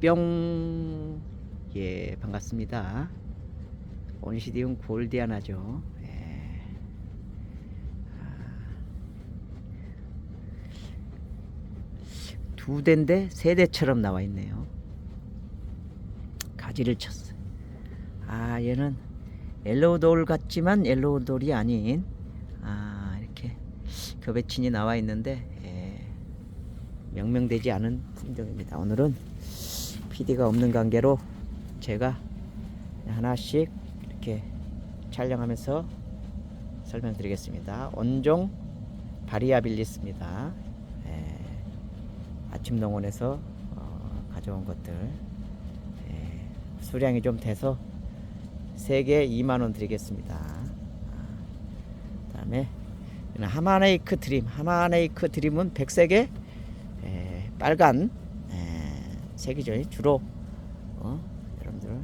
뿅. 예, 반갑습니다. 온시디움 골디아나죠. 예. 아. 두 대인데 세 대처럼 나와 있네요. 가지를 쳤어요. 아, 얘는 옐로우 돌 같지만 옐로우 돌이 아닌 아, 이렇게 교배친이 나와 있는데 예. 명명되지 않은 품종입니다. 오늘은 PD가 없는 관계로 제가 하나씩 이렇게 촬영하면서 설명드리겠습니다. 원종 바리아빌리스입니다. 예, 아침 농원에서 어, 가져온 것들 예, 수량이 좀 돼서 3개 2만원 드리겠습니다. 아, 그다음에 하마네이크 드림 하마네이크 드림은 백색의 에, 빨간 에, 색이죠 주로 어, 여러분들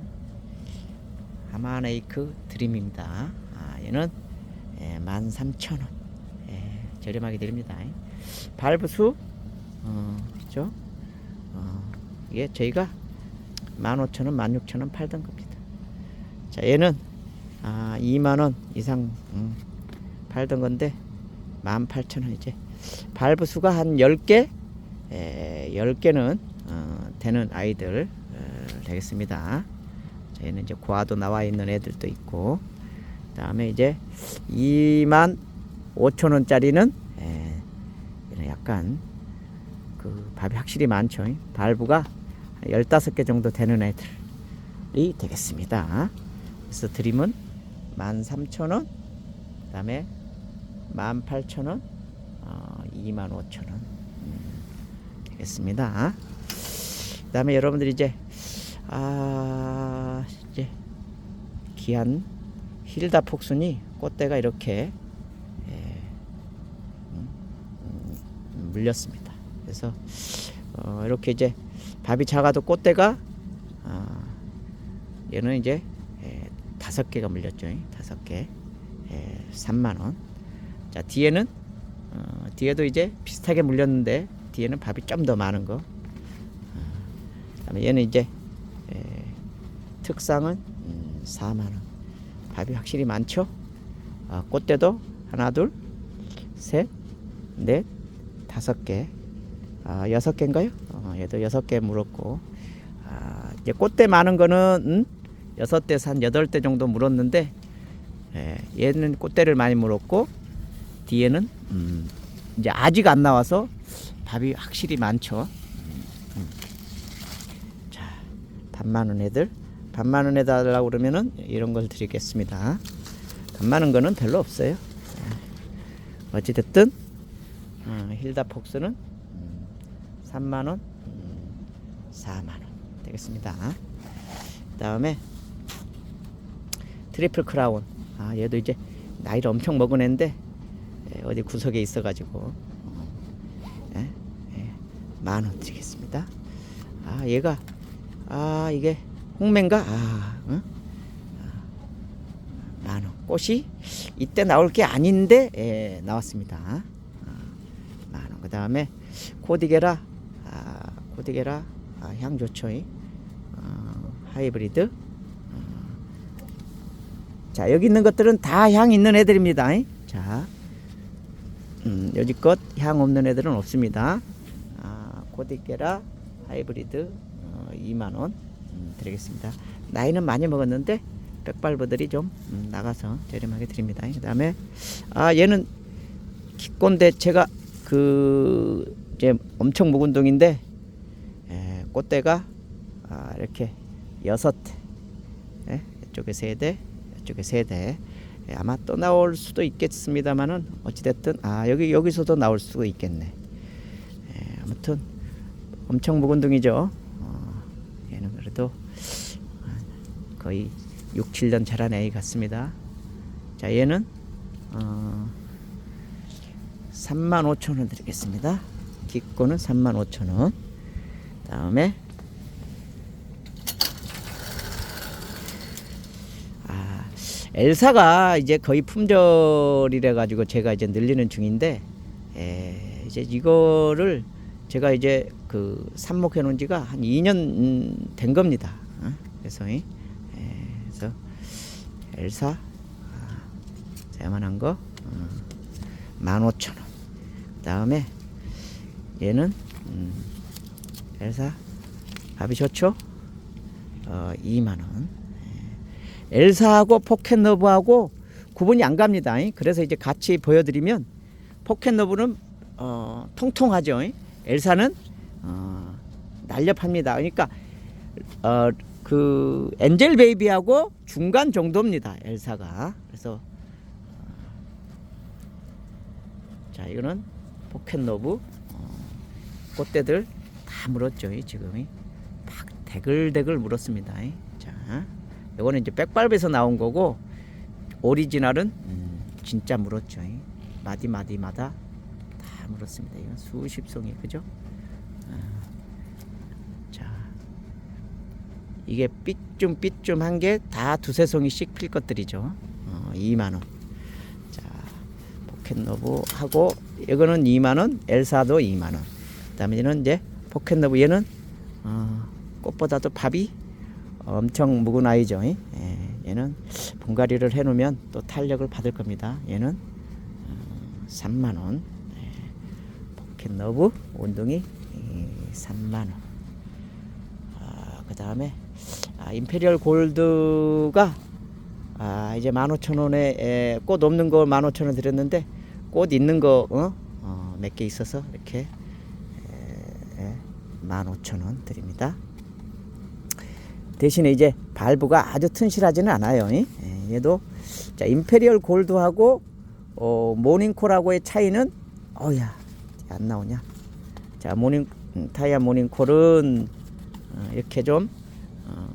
하마네이크 드림입니다. 아, 얘는 에, 13,000원. 에, 저렴하게 드립니다. 발브 수 어, 그죠? 어, 이게 저희가 15,000원 16,000원 팔던 겁니다. 자 얘는 아, 2만원 이상 음, 팔던 건데 18,000원 이제. 발브 수가 한 10개? 에, 10개는 어, 되는 아이들 어, 되겠습니다. 저희는 이제 고아도 나와 있는 애들도 있고 그다음에 이제 2만 5천 원짜리는 에, 얘는 약간 그 밥이 확실히 많죠. 발부가 15개 정도 되는 애들이 되겠습니다. 그래서 드림은 13,000원 그 다음에 18,000원, 어, 25,000원 음, 되겠습니다. 그다음에 여러분들이 이제 아 이제 귀한 힐다 폭순이 꽃대가 이렇게 예, 음, 음, 물렸습니다. 그래서 어, 이렇게 이제 밥이 작아도 꽃대가 아, 얘는 이제 예, 다섯 개가 물렸죠. 다섯 개, 예, 3만 원. 자 뒤에는 어, 뒤에도 이제 비슷하게 물렸는데 뒤에는 밥이 좀 더 많은 거. 어, 그다음에 얘는 이제 에, 특상은 음, 4만 원. 밥이 확실히 많죠. 아, 꽃대도 하나, 둘, 셋, 넷, 다섯 개, 아, 여섯 개인가요? 어, 얘도 여섯 개 물었고, 아, 이제 꽃대 많은 거는 음, 여섯 대에서 한 여덟 대 정도 물었는데, 예, 얘는 꽃대를 많이 물었고, 뒤에는 음, 이제 아직 안 나와서 밥이 확실히 많죠. 음, 음. 자, 밥 많은 애들, 밥 많은 애 달라고 그러면은 이런 걸 드리겠습니다. 밥 많은 거는 별로 없어요. 자, 어찌됐든 어, 힐다 폭스는 음, 3만 원, 음, 4만 원 되겠습니다. 그 다음에 트리플 크라운. 아, 얘도 이제 나이를 엄청 먹은 애인데 예, 어디 구석에 있어가지고 어, 예, 예, 만원 드리겠습니다. 아 얘가 아 이게 홍매인가? 아, 응? 아 만원 꽃이 이때 나올 게 아닌데 예, 나왔습니다. 아, 만원 그 다음에 코디게라 아, 코디게라 아, 향 좋죠. 어, 하이브리드 어. 자 여기 있는 것들은 다 향 있는 애들입니다. 자 음, 여지껏 향 없는 애들은 없습니다. 아, 코디케라 하이브리드 어, 2만 원 음, 드리겠습니다. 나이는 많이 먹었는데 백발부들이 좀 음, 나가서 저렴하게 드립니다. 그 다음에 아 얘는 기꼰대 제가 그 이제 엄청 묵은 동인데 에, 꽃대가 아, 이렇게 여섯 예, 이쪽에 세 대, 이쪽에 세 대. 예, 아마 또 나올 수도 있겠습니다만은 어찌됐든 아 여기 여기서도 나올 수도 있겠네. 예, 아무튼 엄청 묵은 둥이죠. 어, 얘는 그래도 거의 6, 7년 자란 애 같습니다. 자 얘는 어, 3만 5천 원 드리겠습니다. 기꼬는 3만 5천 원. 다음에 아, 엘사가 이제 거의 품절이래 가지고 제가 이제 늘리는 중인데 에, 이제 이거를 제가 이제 그 삽목해 놓은 지가 한 2년 음, 된 겁니다. 어? 예, 그래서 엘사 아, 자만한 거 어, 15,000원. 그 다음에 얘는 음, 엘사 밥이 좋죠? 어, 2만 원. 예. 엘사하고 포켓너브하고 구분이 안 갑니다. 이. 그래서 이제 같이 보여드리면 포켓너브는 어, 통통하죠. 이. 엘사는 어, 날렵합니다. 그러니까 어, 그 엔젤 베이비하고 중간 정도입니다. 엘사가. 그래서 어, 자 이거는 포켓너브 어, 꽃대들 다 물었죠. 이 지금이 막 대글대글 물었습니다. 이. 자, 이거는 이제 백발에서 나온 거고 오리지널은 음, 진짜 물었죠. 이. 마디 마디마다 다 물었습니다. 이건 수십 송이 그죠? 아, 자, 이게 삐쯤 삐쯤 한 게 다 두세 송이씩 필 것들이죠. 어, 2만 원. 자, 포켓너브 하고 이거는 2만 원, 엘사도 2만 원. 그다음에 얘는 이제 포켓너브 얘는 어, 꽃보다도 밥이 엄청 묵은 아이죠. 예, 얘는 분갈이를 해놓으면 또 탄력을 받을 겁니다. 얘는 어, 3만 원. 예, 포켓너브 원둥이 예, 3만 원. 아, 그 다음에 아, 임페리얼 골드가 아, 이제 15,000원에 꽃 없는 거 15,000원 드렸는데 꽃 있는 거 어? 어, 몇 개 있어서 이렇게 에, 에, 15,000원 드립니다. 대신에 이제 발부가 아주 튼실하지는 않아요. 이? 예, 얘도 자 임페리얼 골드하고 어, 모닝콜하고의 차이는 어야 안 나오냐? 자 모닝 음, 타이어 모닝콜은 어, 이렇게 좀 어,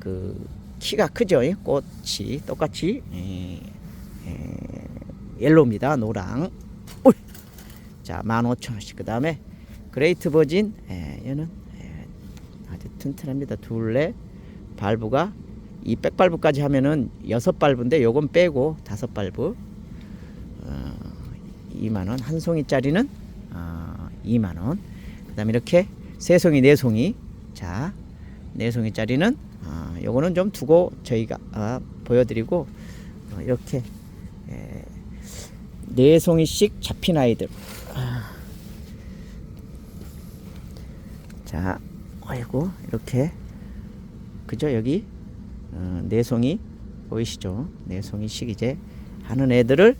그 키가 크죠. 이? 꽃이 똑같이 예, 예, 옐로우입니다. 노랑. 오이. 자 15,000원씩 그 다음에 그레이트 버진 예, 얘는 예, 아주 튼튼합니다. 둘레 발부가 이 백발부까지 하면은 여섯 발부인데 요건 빼고 다섯 발부 어, 2만 원. 한 송이짜리는 어, 2만 원. 그다음에 이렇게 세 송이 네 송이 자, 네 송이짜리는 어, 요거는 좀 두고 저희가 어, 보여드리고 어, 이렇게 에, 네 송이씩 잡힌 아이들. 아. 자, 아이고 이렇게 그죠 여기 어, 네 송이 보이시죠? 네 송이씩 이제 하는 애들을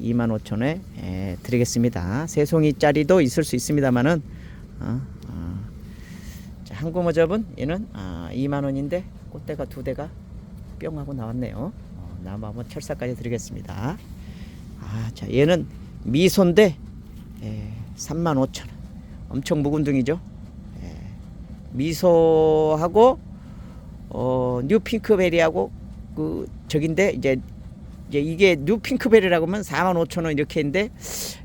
25,000원에 에, 드리겠습니다. 세 송이짜리도 있을 수 있습니다만은 어, 한구모접은 얘는 아, 2만 원인데 꽃대가 두 대가 뿅 하고 나왔네요. 어, 나무 한번 철사까지 드리겠습니다. 아, 자, 얘는 미소인데 에, 3만 5천 원. 엄청 묵은 등이죠. 에, 미소하고 어, 뉴 핑크베리하고 그 저긴데 이제 이제 이게 뉴 핑크베리라고 하면 4만 5천 원 이렇게 했는데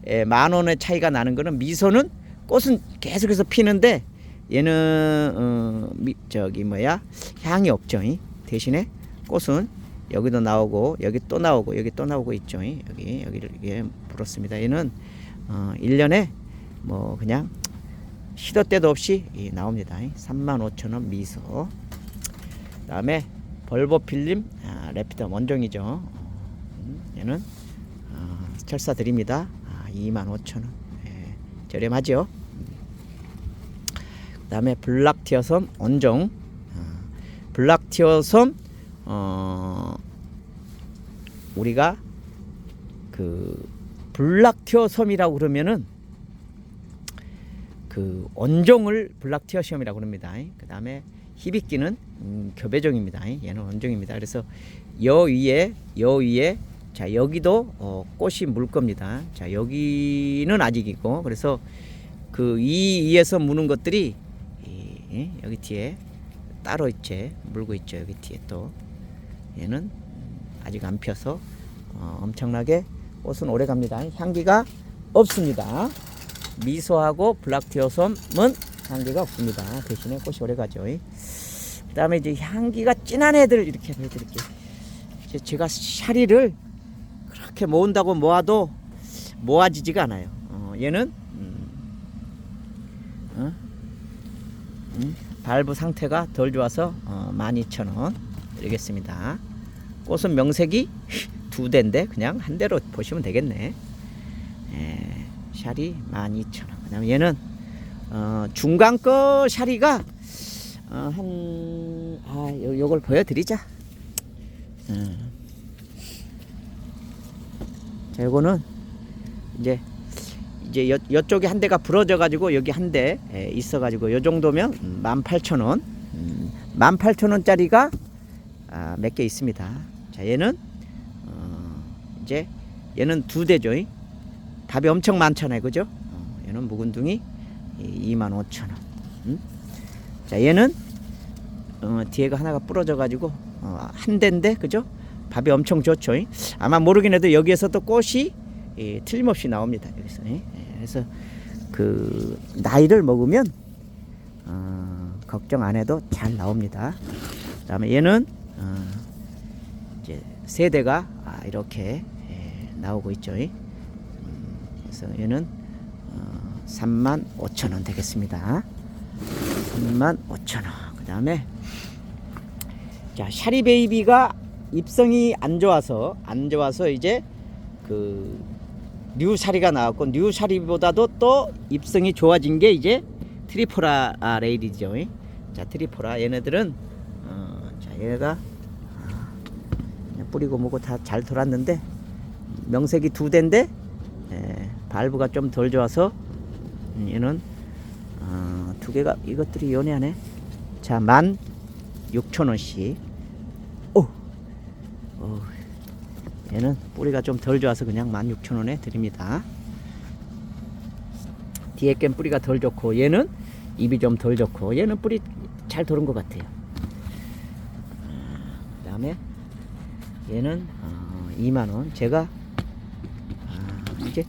에, 만 원의 차이가 나는 거는 미소는 꽃은 계속해서 피는데 얘는 어, 미, 저기 뭐야 향이 없죠. 이? 대신에 꽃은 여기도 나오고 여기 또 나오고 여기 또 나오고 있죠. 이? 여기 여기를 이게 물었습니다. 얘는 어, 1년에 뭐 그냥 시도 때도 없이 이, 나옵니다. 35,000원 미소. 그다음에 벌보 필름 아, 래피더 원종이죠. 음, 얘는 어, 철사 드립니다. 아, 25,000원. 예, 저렴하죠. 그다음에 블락티어섬 원종. 어, 블락티어섬 어, 우리가 그 블락티어섬이라고 그러면은 그 원종을 블락티어섬이라고 그럽니다. 그 다음에 히비끼는 음, 교배종입니다. 얘는 원종입니다. 그래서 여 위에 여 위에 자 여기도 어, 꽃이 물 겁니다. 자 여기는 아직이고 그래서 그 이 위에서 무는 것들이 이, 예, 여기 뒤에 따로 있지 물고 있죠. 여기 뒤에 또 얘는 음, 아직 안 펴서 어, 엄청나게 꽃은 오래 갑니다. 향기가 없습니다. 미소하고 블락티어섬은 향기가 없습니다. 대신에 꽃이 오래 가죠. 그 다음에 이제 향기가 진한 애들 이렇게 보여드릴게요. 이제 제가 샤리를 그렇게 모은다고 모아도 모아지지가 않아요. 어, 얘는 음, 발부 상태가 덜 좋아서 어, 12,000원 드리겠습니다. 꽃은 명색이 두 대인데 그냥 한 대로 보시면 되겠네. 에, 샤리 12,000원. 그다음에 얘는 어, 중간 거 샤리가 어, 한 아, 요, 요걸 보여드리자. 음. 자, 요거는 이제 이제 여, 여쪽에 한 대가 부러져 가지고 여기 한 대 있어 가지고 요 정도면 음, 18,000원. 음, 18,000원짜리가 아, 몇 개 있습니다. 자, 얘는 어, 이제 얘는 두 대죠. 이. 밥이 엄청 많잖아요. 그죠? 어, 얘는 묵은둥이 25,000원. 음? 자, 얘는 어, 뒤에가 하나가 부러져 가지고 어, 한 대인데 그죠? 밥이 엄청 좋죠. 이. 아마 모르긴 해도 여기에서도 꽃이 예, 틀림없이 나옵니다. 여기서. 예. 예, 그래서 그 나이를 먹으면 어, 걱정 안 해도 잘 나옵니다. 그다음에 얘는 어, 이제 세대가 아, 이렇게 예, 나오고 있죠. 이. 음, 그래서 얘는 어, 3만 5천 원 되겠습니다. 3만 5천 원. 그다음에 자 샤리 베이비가 입성이 안 좋아서 안 좋아서 이제 그 뉴샤리가 나왔고 뉴샤리보다도 또 입성이 좋아진 게 이제 트리포라 아, 레일이죠. 자 트리포라 얘네들은 어, 자 얘가 아, 뿌리고 뭐고 다 잘 돌았는데 명색이 두 대인데 에, 발부가 좀 덜 좋아서 음, 얘는 어, 두 개가 이것들이 연애하네. 자, 만 육천 원씩. 오, 어, 얘는 뿌리가 좀 덜 좋아서 그냥 만 육천 원에 드립니다. 뒤에 깬 뿌리가 덜 좋고 얘는 입이 좀 덜 좋고 얘는 뿌리 잘 도는 것 같아요. 그 다음에 얘는 어, 2만 원. 제가 아, 이제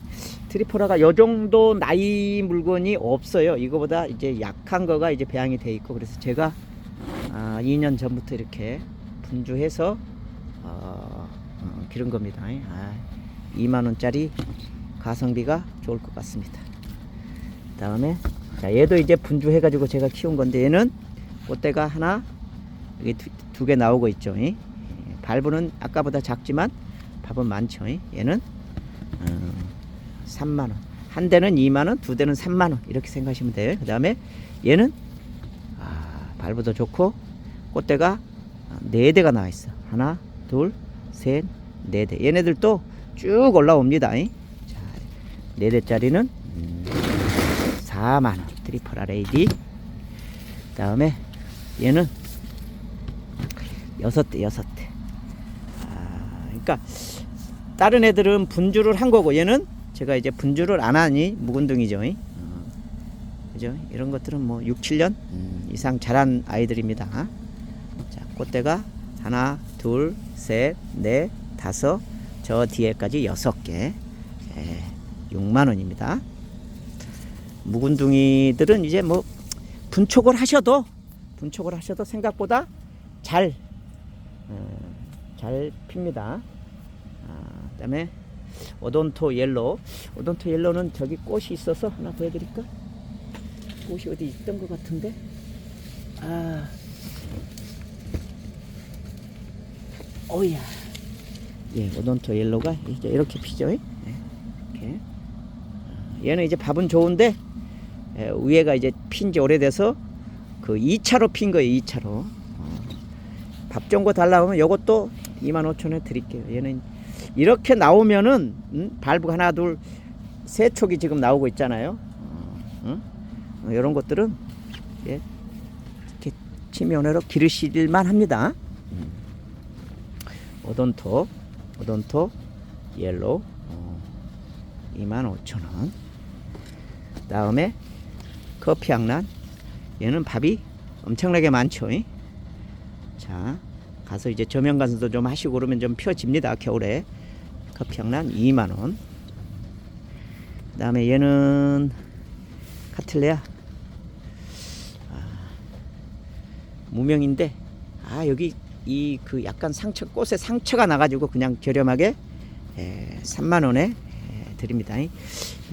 트리포라가 요 정도 나이 물건이 없어요. 이거보다 이제 약한 거가 이제 배양이 돼 있고 그래서 제가 아, 2년 전부터 이렇게 분주해서 어, 어, 기른 겁니다. 아, 2만 원짜리 가성비가 좋을 것 같습니다. 다음에 자 얘도 이제 분주해 가지고 제가 키운 건데 얘는 꽃대가 하나 여기 두 개 나오고 있죠. 이. 발부는 아까보다 작지만 밥은 많죠. 이. 얘는 어, 3만 원. 한 대는 2만 원, 두 대는 3만 원 이렇게 생각하시면 돼요. 그 다음에 얘는 아, 발부도 좋고 꽃대가 네 대가 나와 있어. 하나, 둘, 셋, 네 대. 얘네들도 쭉 올라옵니다. 이. 자, 네 대짜리는 음, 4만 원. 트리플 아레이디. 다음에 얘는 여섯 대, 여섯 대. 아, 그러니까 다른 애들은 분주를 한 거고 얘는 제가 이제 분주를 안 하니 묵은둥이죠. 어, 그죠? 이런 것들은 뭐 6, 7년 음, 이상 자란 아이들입니다. 자, 꽃대가 하나, 둘, 셋, 넷, 다섯, 저 뒤에까지 여섯 개. 예, 6만 원입니다. 묵은둥이들은 이제 뭐 분촉을 하셔도 분촉을 하셔도 생각보다 잘, 어, 잘 핍니다. 아, 그 다음에 오돈토 옐로우. 오돈토 옐로우는 저기 꽃이 있어서 하나 보여드릴까? 꽃이 어디 있던 것 같은데. 아, 오야. 예, 오돈토 옐로우가 이제 이렇게 피죠. 예, 이렇게. 아, 얘는 이제 밥은 좋은데 예, 위에가 이제 핀 지 오래돼서 그 2차로 핀 거예요. 2차로. 어. 밥거 달라고 하면 요것도 25,000원에 드릴게요. 얘는 이렇게 나오면은 음? 발부 하나 둘 세 촉이 지금 나오고 있잖아요. 어, 응? 어, 이런 것들은 예, 이렇게 치면으로 기르실만 합니다. 음. 오돈토, 오돈토 옐로우 어, 25,000원. 다음에 커피 향란 얘는 밥이 엄청나게 많죠. 이? 자 가서 이제 간수도 좀 하시고 그러면 좀 펴집니다 겨울에 커피 향란 2만 원. 그 다음에 얘는 카틀레아 아, 무명인데 아 여기 이 그 약간 상처 꽃에 상처가 나가지고 그냥 저렴하게 에, 3만 원에 에, 드립니다.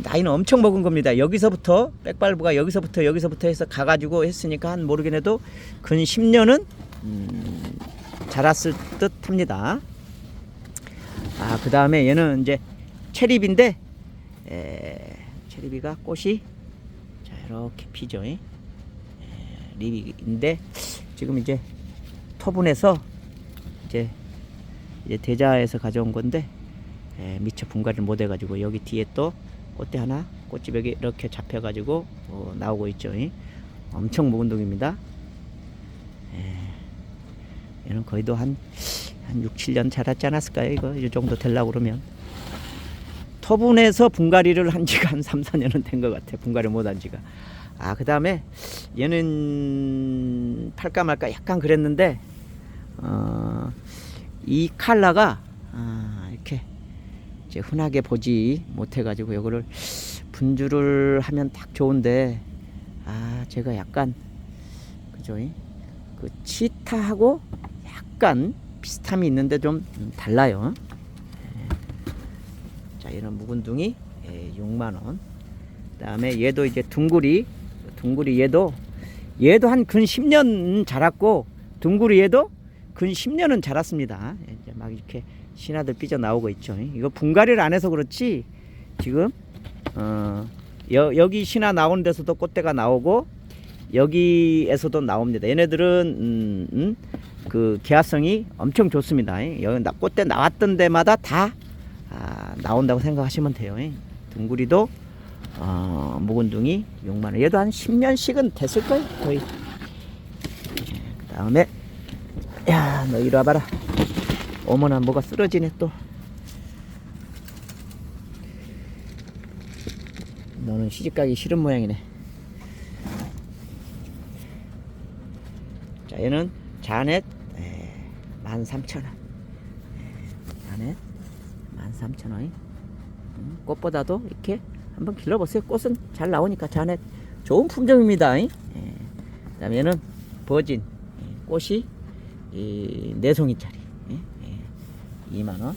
나이는 엄청 먹은 겁니다. 여기서부터 백발부가 여기서부터 여기서부터 해서 가가지고 했으니까 한 모르긴 해도 근 10년은 음, 자랐을 듯합니다. 아, 그 다음에 얘는 이제 체리비인데, 에, 체리비가 꽃이 자 이렇게 피죠. 에, 리비인데 지금 이제 토분에서 이제 이제 대자에서 가져온 건데 에, 미처 분갈이를 못 해가지고 여기 뒤에 또 꽃대 하나 꽃집 여기 이렇게 잡혀가지고 어, 나오고 있죠. 이. 엄청 묵은 동입니다. 에, 얘는 거의도 한, 한 6, 7년 자랐지 않았을까요? 이거 이 정도 되려고 그러면. 터분에서 분갈이를 한 지가 한 3, 4년은 된 것 같아. 분갈이 못 한 지가. 아, 그 다음에 얘는 팔까 말까 약간 그랬는데, 어, 이 칼라가, 아, 이렇게 이제 흔하게 보지 못해가지고 이거를 분주를 하면 딱 좋은데, 아, 제가 약간, 그죠? 이? 그 치타하고 약간 비슷함이 있는데 좀 달라요. 자, 얘는 묵은둥이 예, 6만 원. 그다음에 얘도 이제 둥구리, 둥구리 얘도 얘도 한 근 10년 자랐고 둥구리 얘도 근 10년은 자랐습니다. 예, 이제 막 이렇게 신화들 삐져 나오고 있죠. 이거 분갈이를 안 해서 그렇지 지금 어, 여, 여기 신화 나오는 데서도 꽃대가 나오고 여기에서도 나옵니다. 얘네들은 음, 음, 그 개화성이 엄청 좋습니다. 예, 여기 나- 꽃대 나왔던 데마다 다 아, 나온다고 생각하시면 돼요. 예. 둥구리도 어, 묵은둥이 6만 원. 얘도 한 10년씩은 됐을 거예요. 거의. 그 다음에 야, 너 이리 와봐라. 어머나 뭐가 쓰러지네 또. 너는 시집가기 싫은 모양이네. 자, 얘는 자넷 13,000원. 자넷 13,000원. 음, 꽃보다도 이렇게 한번 길러보세요. 꽃은 잘 나오니까 자넷 좋은 품종입니다. 예. 그다음에 얘는 버진 예, 꽃이 이 네송이짜리 예, 예, 2만 원.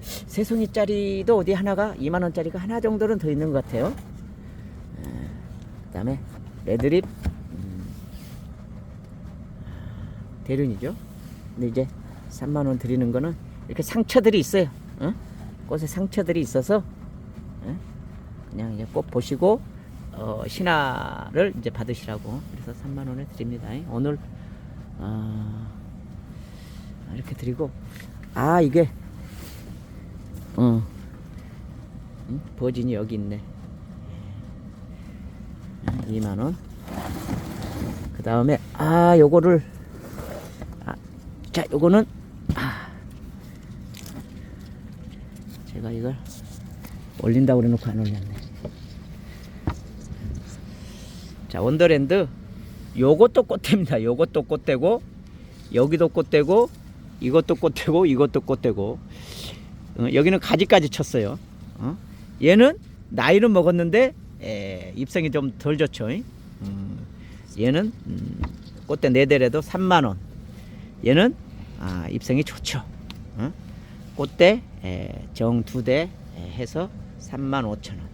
세 송이짜리도 어디 하나가 2만 원짜리가 하나 정도는 더 있는 것 같아요. 예, 그 다음에 레드립 음, 대륜이죠. 근데 이제 3만 원 드리는 거는 이렇게 상처들이 있어요. 어? 꽃에 상처들이 있어서 어? 그냥 이제 꽃 보시고 어, 신화를 이제 받으시라고 그래서 3만 원에 드립니다. 오늘 어, 이렇게 드리고 아 이게 어 응? 버진이 여기 있네. 2만 원. 그 다음에 아 요거를 아, 자 요거는 아, 제가 이걸 올린다고 그래놓고 안 올렸네. 자 원더랜드 요것도 꽃대입니다. 요것도 꽃대고 여기도 꽃대고 이것도 꽃대고 이것도 꽃대고 어, 여기는 가지까지 쳤어요. 어? 얘는 나이는 먹었는데 에, 입생이 좀 덜 좋죠. 음, 얘는 음, 꽃대 네 대래도 3만 원. 얘는 아, 입생이 좋죠. 어? 꽃대 정 두 대 해서 3만 5천 원.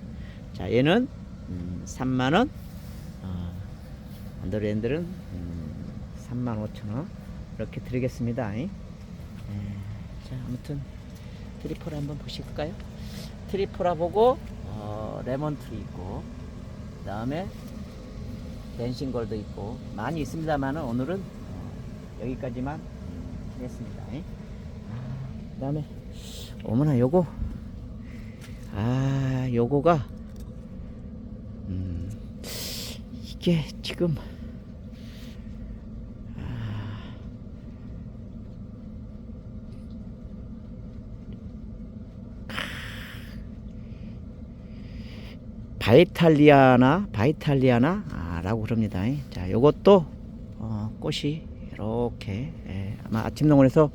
자, 얘는 음, 3만 원. 어, 언더랜드는 음, 3만 5천 원. 이렇게 드리겠습니다. 에, 자, 아무튼 트리포라 한번 보실까요? 트리포라 보고 어, 레몬트리 있고 그 다음에 댄싱걸도 있고 많이 있습니다만은 오늘은 어, 여기까지만 음, 하겠습니다. 아, 그다음에 어머나 요거 아 요거가 음 이게 지금 아, 바이탈리아나 바이탈리아나라고 그럽니다. 자, 요것도 어, 꽃이 이렇게 예, 아마 아침 농원에서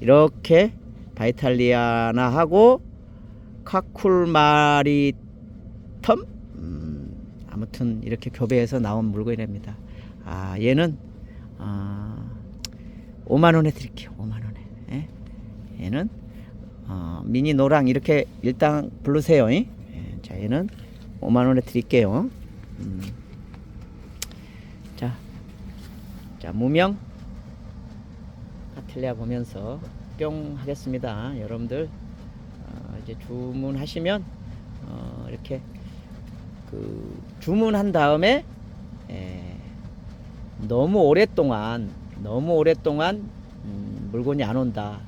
이렇게 바이탈리아나 하고 카쿨마리 텀 음, 아무튼 이렇게 교배해서 나온 물건이랍니다. 아 얘는 아, 5만 원에 드릴게요. 5만 원에. 예? 얘는 어, 미니 노랑 이렇게 일단 부르세요. 이? 자, 얘는 5만 원에 드릴게요. 음. 자, 자 무명 카틀레아 보면서 뿅 하겠습니다. 여러분들 어, 이제 주문하시면 어, 이렇게 그 주문한 다음에 에, 너무 오랫동안 너무 오랫동안 음, 물건이 안 온다.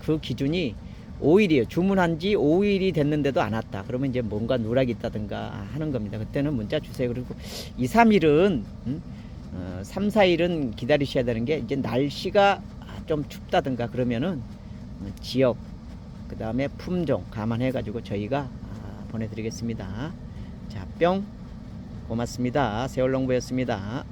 그 기준이 5일이에요. 주문한 지 5일이 됐는데도 안 왔다. 그러면 이제 뭔가 누락이 있다든가 하는 겁니다. 그때는 문자 주세요. 그리고 2, 3일은 음, 어, 3, 4일은 기다리셔야 되는 게 이제 날씨가 좀 춥다든가 그러면은 어, 지역 그 다음에 품종 감안해 가지고 저희가 아, 보내드리겠습니다. 자, 뿅 고맙습니다. 세월농부였습니다.